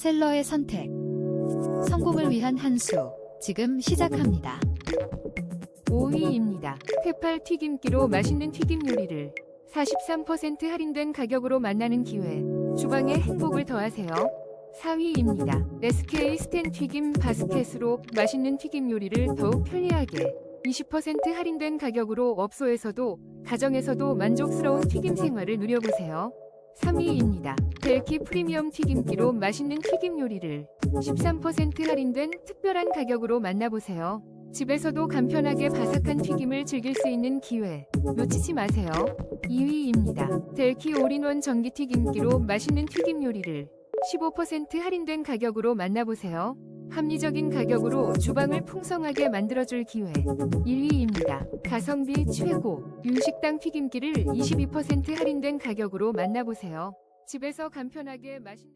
셀러의 선택. 성공을 위한 한 수. 지금 시작합니다. 5위입니다. 테팔 튀김기로 맛있는 튀김 요리를 43% 할인된 가격으로 만나는 기회. 주방에 행복을 더하세요. 4위입니다. SK 스텐 튀김 바스켓으로 맛있는 튀김 요리를 더욱 편리하게 20% 할인된 가격으로 업소에서도 가정에서도 만족스러운 튀김 생활을 누려보세요. 3위입니다. 벨키 프리미엄 튀김기로 맛있는 튀김 요리를 13% 할인된 특별한 가격으로 만나보세요. 집에서도 간편하게 바삭한 튀김을 즐길 수 있는 기회 놓치지 마세요. 2위입니다. 델키 올인원 전기 튀김기로 맛있는 튀김 요리를 15% 할인된 가격으로 만나보세요. 합리적인 가격으로 주방을 풍성하게 만들어줄 기회 1위입니다. 가성비 최고 윤식당 튀김기를 22% 할인된 가격으로 만나보세요. 집에서 간편하게 맛있는